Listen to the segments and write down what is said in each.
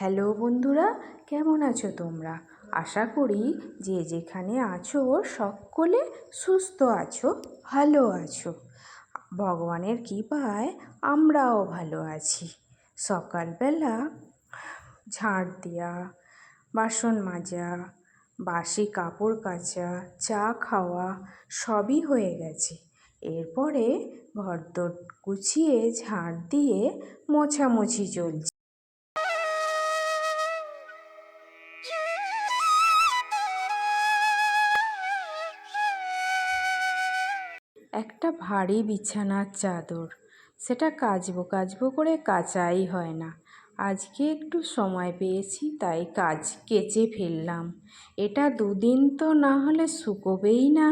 Hello বন্ধুরা, কেমন আছো তোমরা? আশা করি যে যেখানে আছো সকলে সুস্থ আছো, ভালো আছো। ভগবানের কৃপায় আমরাও ভালো আছি। সকালবেলা ঝাড় দেওয়া বাসন মাজা, বাসি কাপড় কাচা, চা খাওয়া সবই হয়ে গেছে। এরপরে ঘর ঘরদোর গুছিয়ে ঝাড় দিয়ে মোছামুছি চলছে। একটা ভারী বিছানার চাদর। সেটা কাচবো কাচবো করে কাচাই হয় না। আজকে একটু সময় পেয়েছি, তাই কাজ কেচে ফেললাম। এটা দুদিন তো না হলে শুকোবেই না।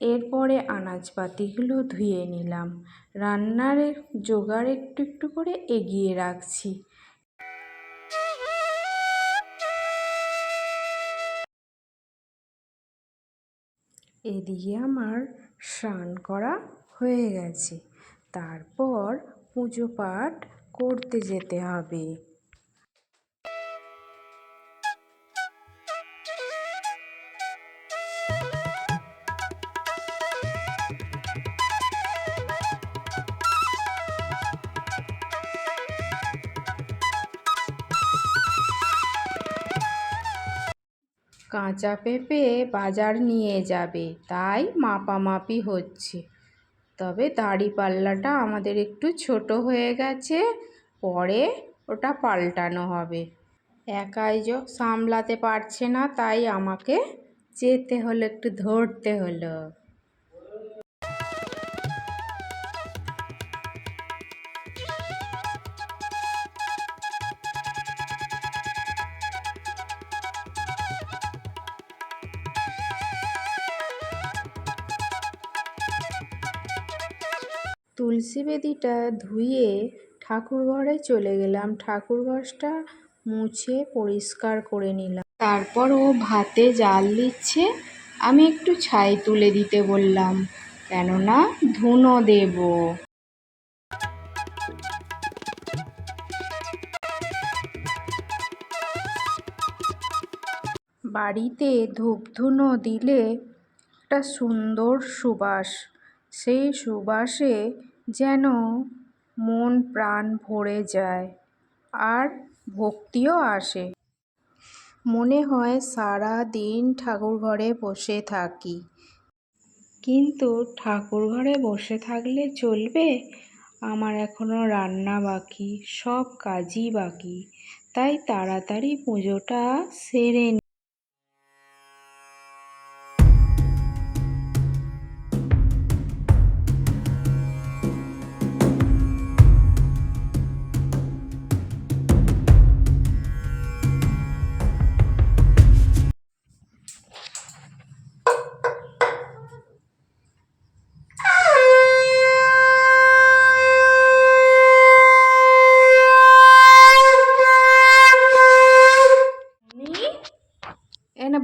এরপরে আনাজপাতিগুলো ধুয়ে নিলাম। রান্নার জোগাড় একটু একটু করে এগিয়ে রাখছি। এদিকে আমার স্নান করা হয়ে গেছে। তারপর পুজো পাঠ করতে যেতে হবে। কাঁচা পেঁপে বাজার নিয়ে যাবে, তাই মাপামাপি হচ্ছে। তবে দাড়িপাল্লাটা আমাদের একটু ছোট হয়ে গেছে, পরে ওটা পাল্টানো হবে। একাই সামলাতে পারছে না, তাই আমাকে যেতে হলো, একটু ধরতে হলো। তুলসী বেদিটা ধুয়ে ঠাকুর ঘরে চলে গেলাম। ঠাকুর ঘরটা মুছে পরিষ্কার করে নিলাম। তারপর ও ভাতে জাল দিচ্ছে, আমি একটু ছাই তুলে দিতে বললাম, কেননা ধুনো দেব। বাড়িতে ধূপধুনো দিলে একটা সুন্দর সুবাস। সেই সুবাসে যেন মন প্রাণ ভরে যায় আর ভক্তিও আসে। মনে হয় সারা দিন ঠাকুর ঘরে বসে থাকি। কিন্তু ঠাকুর ঘরে বসে থাকলে চলবে? আমার এখনও রান্না বাকি, সব কাজই বাকি। তাই তাড়াতাড়ি পুজোটা সেরে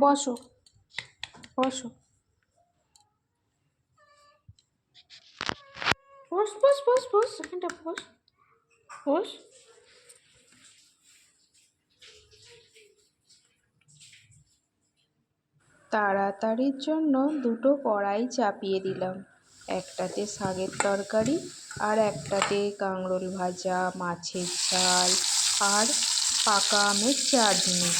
বসো। বসো। বস বস বস বস, এখানটা বস। বস। তাড়াতাড়ির জন্য দুটো কড়াই চাপিয়ে দিলাম। একটাতে শাকের তরকারি আর একটাতে কাঁকরোল ভাজা, মাছের ঝাল আর পাকা আমের চাটনি।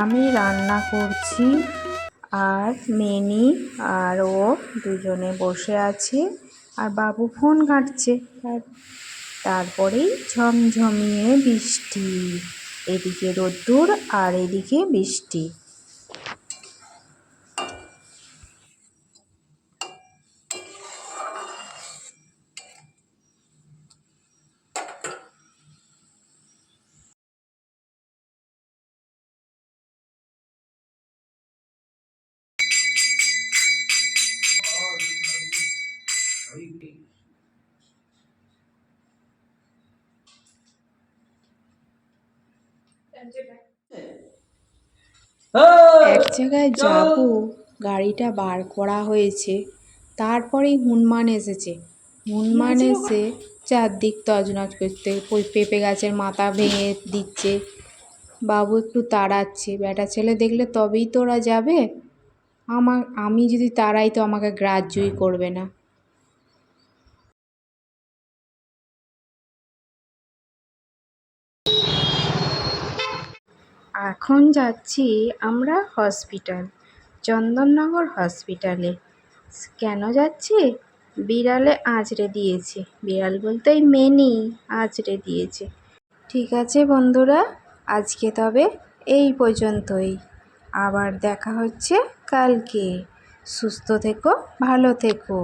আমি রান্না করছি আর মেনি আর ও দুজনে বসে আছে আর বাবু ফোন ঘাঁটছে। তারপরেই ঝমঝমিয়ে বৃষ্টি। এদিকে রোদ্দুর আর এদিকে বৃষ্টি। এক জায়গায় যাব গাড়িটা বার করা হয়েছে তারপরেই হনুমান এসেছে। হনুমান এসে চারদিক তছনছ করতে ওই পেঁপে গাছের মাথা ভেঙে দিচ্ছে। বাবু একটু তাড়াচ্ছে বেটা ছেলে দেখলে তবেই তো ওরা যাবে। আমার আমি যদি তাড়াই তো আমাকে গ্রাহ্যই করবে না। এখন যাচ্ছি আমরা হসপিটাল, চন্দননগর হসপিটালে। কেন যাচ্ছি? বিড়ালে আঁচড়ে দিয়েছে। বিড়াল বলতে ওই মেনি আঁচড়ে দিয়েছে। ঠিক আছে বন্ধুরা, আজকে তবে এই পর্যন্তই। আবার দেখা হচ্ছে কালকে। সুস্থ থেকো, ভালো থেকো।